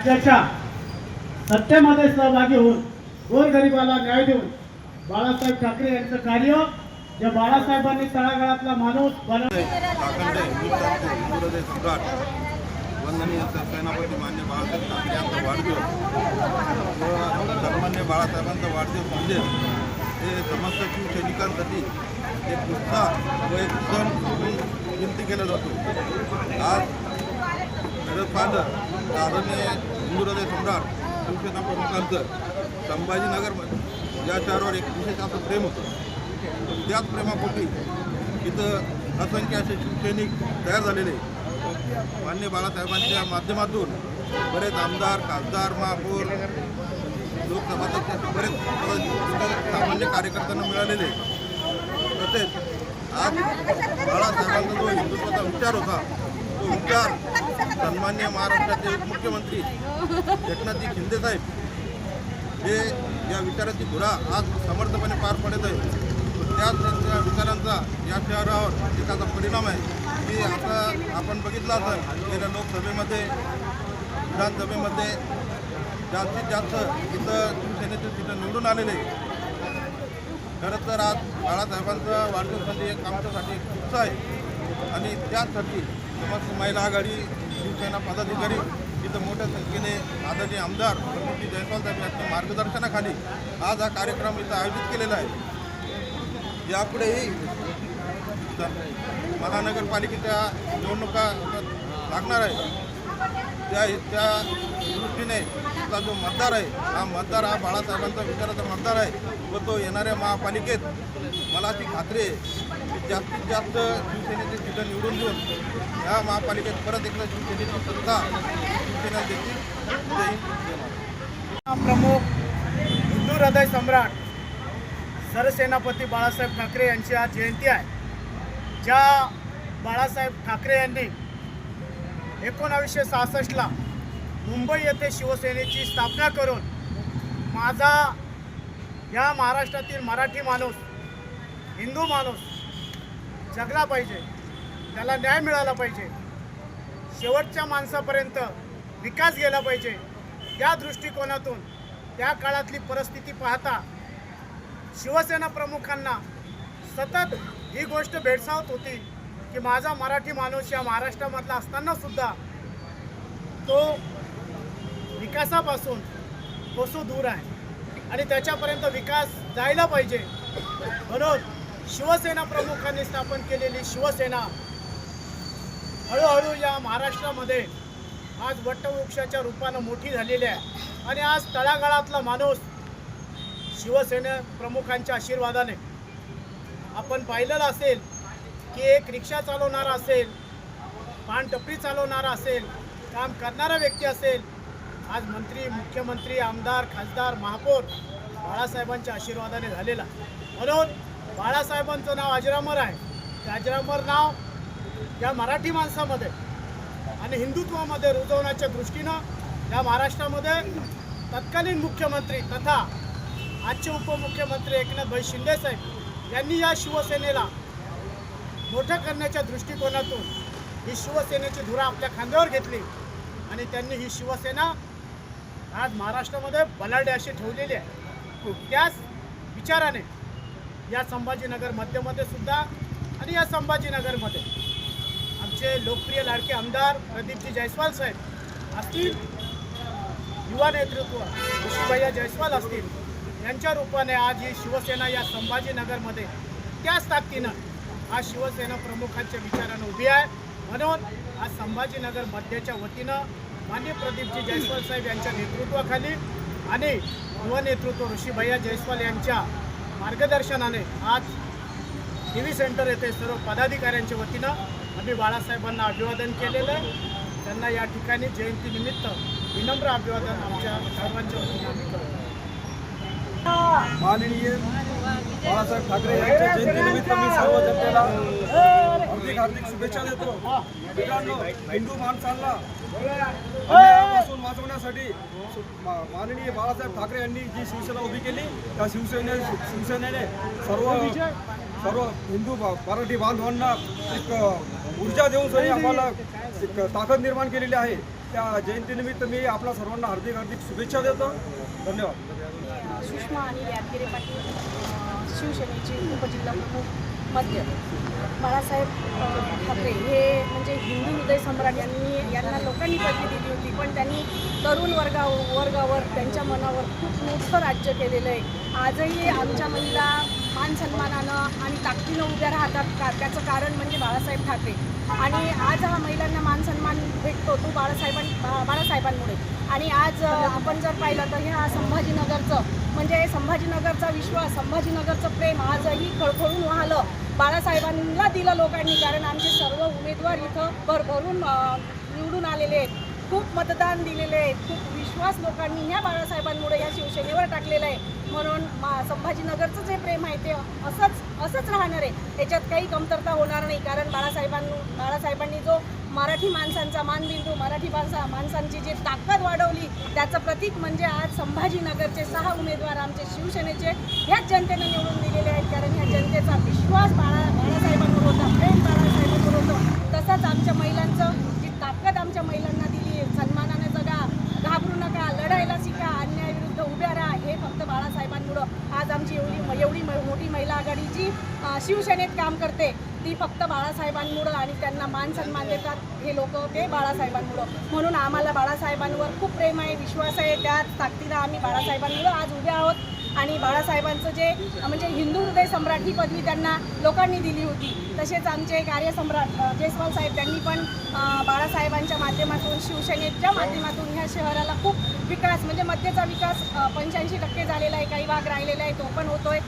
राज्याच्या सत्तेमध्ये सहभागी होऊन गोरगरिबाला न्याय देऊन बाळासाहेब ठाकरे यांचं कार्य जे बाळासाहेबांनी तळागाळातला माणूस बनव वंदनीय सेनापती मान्य बाळासाहेब ठाकरे यांचा वाढदिवस. सन्मान्य बाळासाहेबांचा वाढदिवस म्हणजे हे समस्त शिवसैनिकांसाठी एक उत्साह व एक सण म्हणून विनंती केला जातो. आज शरद फादर आदरणीय हिंदू सम्राट शिवसेना प्रमुखांचं संभाजीनगर या शहरावर एक विशेष असं प्रेम होतं. त्याच प्रेमापोटी इथं असंख्य असे शिवसैनिक तयार झालेले मान्य बाळासाहेबांच्या माध्यमातून बरेच आमदार खासदार महापौर लोकसभाध्यक्ष बरेच सामान्य कार्यकर्त्यांना मिळालेले तसेच आज बाळासाहेबांचा जो हिंदुत्वाचा विचार होता तो सन्मान्य महाराष्ट्राचे उपमुख्यमंत्री एकनाथजी शिंदेसाहेब हे या विचाराची धुरा आज समर्थपणे पार पडत आहे. त्याच विचारांचा या शहरावर एखादा परिणाम आहे. की आता आपण बघितलं असेल गेल्या लोकसभेमध्ये विधानसभेमध्ये जास्तीत जास्त इथं शिवसेनेचे तिथं निवडून आलेले. खरं तर आज बाळासाहेबांचा वाढदिवसाठी एक आमच्यासाठी एक उत्साह आहे. आणि त्यासाठी समस्त महिला आघाडी शिवसेना पदाधिकारी इथं मोठ्या संख्येने आदरणीय आमदार प्रमोदजी जयपाल साहेब यांच्या मार्गदर्शनाखाली आज हा कार्यक्रम इथं आयोजित केलेला आहे. यापुढेही महानगरपालिकेच्या निवडणुका लागणार आहे. त्या त्या दृष्टीने आपला जो मतदार आहे हा मतदार हा बाळासाहेबांचा विचाराचा मतदार आहे व तो येणाऱ्या महापालिकेत. मला अशी खात्री आहे जास्तीत जास्त शिवसेनेचे तिथं निवडून देऊन या महापालिकेत परत एकदा शिवसेनेची सत्ता शिवसेना देखील प्रमुख हिंदू हृदय सम्राट सरसेनापती बाळासाहेब ठाकरे यांची आज जयंती आहे. ज्या बाळासाहेब ठाकरे यांनी एकोणावीसशे सहासष्टला मुंबई येथे शिवसेनेची स्थापना करून माझा या महाराष्ट्रातील मराठी माणूस हिंदू माणूस जगला पाहिजे. त्याला न्याय मिळाला पाहिजे. शेवटच्या माणसापर्यंत विकास गेला पाहिजे. त्या दृष्टिकोनातून त्या काळातली परिस्थिती पाहता शिवसेना प्रमुखांना सतत ही गोष्ट भेडसावत होती की माझा मराठी माणूस या महाराष्ट्रामधला असतानासुद्धा तो विकासापासून कोसो दूर आहे. आणि त्याच्यापर्यंत विकास जायला पाहिजे. म्हणून शिवसेना प्रमुखांनी स्थापन केलेली शिवसेना हळूहळू या महाराष्ट्रामध्ये आज वटवृक्षाच्या रूपानं मोठी झालेली आहे. आणि आज तळागाळातला माणूस शिवसेना प्रमुखांच्या आशीर्वादाने. आपण पाहिलेलं असेल की एक रिक्षा चालवणारा असेल पानटपरी चालवणारा असेल काम करणारा व्यक्ती असेल आज मंत्री मुख्यमंत्री आमदार खासदार महापौर बाळासाहेबांच्या आशीर्वादाने झालेला. म्हणून बाळासाहेबांचं नाव अजरामर आहे. ते अजरामर नाव या मराठी माणसामध्ये आणि हिंदुत्वामध्ये रुजवण्याच्या दृष्टीनं या महाराष्ट्रामध्ये तत्कालीन मुख्यमंत्री तथा आजचे उपमुख्यमंत्री एकनाथभाई शिंदेसाहेब यांनी या शिवसेनेला मोठं करण्याच्या दृष्टिकोनातून ही शिवसेनेची धुरा आपल्या खांद्यावर घेतली आणि त्यांनी ही शिवसेना आज महाराष्ट्रामध्ये बलाढ्य अशी ठेवलेली आहे. त्याच विचाराने या संभाजीनगर मध्यमध्ये सुद्धा आणि या संभाजीनगरमध्ये. आमचे लोकप्रिय लाडके आमदार प्रदीपजी जयस्वाल साहेब असतील युवा नेतृत्व ऋषीभैया जयस्वाल असतील यांच्या रूपाने आज ही शिवसेना या संभाजीनगरमध्ये त्याच ताकदीनं आज शिवसेना प्रमुखांच्या विचारानं उभी आहे. म्हणून आज संभाजीनगर मध्यच्या वतीनं मान्य प्रदीपजी जयस्वाल साहेब यांच्या नेतृत्वाखाली आणि युवा नेतृत्व ऋषीभैया जयस्वाल यांच्या मार्गदर्शनाने आज टी व्ही सेंटर येथे सर्व पदाधिकाऱ्यांच्या वतीनं आम्ही बाळासाहेबांना अभिवादन केलेलं आहे. त्यांना या ठिकाणी जयंतीनिमित्त विनम्र अभिवादन आमच्या सर्वांच्या वतीनं आम्ही करतो. माननीय बाळासाहेब ठाकरे यांच्या जयंतीनिमित्त मी सर्व जनतेला हार्दिक हार्दिक शुभेच्छा देतो. मित्रांनो हिंदू माणसांना अन्यायापासून वाचवण्यासाठी माननीय बाळासाहेब ठाकरे यांनी जी शिवसेना उभी केली त्या शिवसेने शिवसेनेने सर्व सर्व हिंदू मराठी बांधवांना एक ऊर्जा देऊन सनी आम्हाला एक ताकद निर्माण केलेली आहे. त्या जयंतीनिमित्त मी आपल्या सर्वांना हार्दिक हार्दिक शुभेच्छा देतो. धन्यवाद. सुषमा आणि शिवसेनेचे उपजिल्हा प्रमुख मध्य बाळासाहेब ठाकरे हे म्हणजे हिंदू हृदय सम्राट यांनी यांना लोकांनी पदवी दिली होती. पण त्यांनी तरुण वर्गा वर्गावर त्यांच्या मनावर खूप मोठं राज्य केलेलं आहे. आजही आमच्या महिला मान सन्मानानं आणि ताकदीनं उभ्या राहतात का? त्याचं कारण म्हणजे बाळासाहेब ठाकरे. आणि आज हा महिलांना मान सन्मान भेटतो तो बाळासाहेबां बा- बाळासाहेबांमुळे. आणि आज आपण जर पाहिलं तर ह्या संभाजीनगरचं म्हणजे संभाजीनगरचा विश्वास संभाजीनगरचं प्रेम आजही खळखळून वाहलं. बाळासाहेबांना दिलं लोकांनी कारण आमचे सर्व उमेदवार इथं भरभरून निवडून आलेले आहेत. खूप मतदान दिलेले आहे. खूप विश्वास लोकांनी ह्या बाळासाहेबांमुळे ह्या शिवसेनेवर टाकलेला आहे. म्हणून मा संभाजीनगरचं जे प्रेम आहे ते असंच असंच राहणार आहे. याच्यात काही कमतरता होणार नाही. कारण बाळासाहेबांनी बाळासाहेबांनी जो मराठी माणसांचा मानबिंदू मराठी माणसा माणसांची जी ताकद वाढवली त्याचं प्रतीक म्हणजे आज संभाजीनगरचे सहा उमेदवार आमचे शिवसेनेचे ह्याच जनतेनं निवडून दिलेले आहेत. कारण ह्या जनतेचा विश्वास बाळा बाळासाहेबांवर होता प्रेम बाळासाहेबांवर होतं. तसंच आमच्या महिलांचं जी ताकद आमच्या महिलांना दिली आहे सन्मानाने जगा घाबरू नका लढायला शिका अन्यायाविरुद्ध उभ्या राहा हे फक्त बाळासाहेबांमुळं आज आमची एवढी एवढी म- मोठी महिला आघाडी जी अं, शिवसेनेत काम करते ती फक्त बाळासाहेबांमुळं आणि त्यांना मान सन्मान देतात हे लोक ते बाळासाहेबांमुळं. म्हणून आम्हाला बाळासाहेबांवर खूप प्रेम आहे विश्वास आहे त्या ताकदीनं आम्ही बाळासाहेबांमुळं आज उभे आहोत. आणि बाळासाहेबांचं जे म्हणजे हिंदू हृदय सम्राट ही पदवी त्यांना लोकांनी दिली होती. तसेच आमचे कार्यसम्राट जयस्वाल साहेब त्यांनी पण बाळासाहेबांच्या माध्यमातून शिवसेनेच्या माध्यमातून ह्या शहराला खूप विकास म्हणजे मध्यचा विकास पंच्याऐंशी टक्के झालेला आहे काही भाग राहिलेला आहे तो पण होतोय.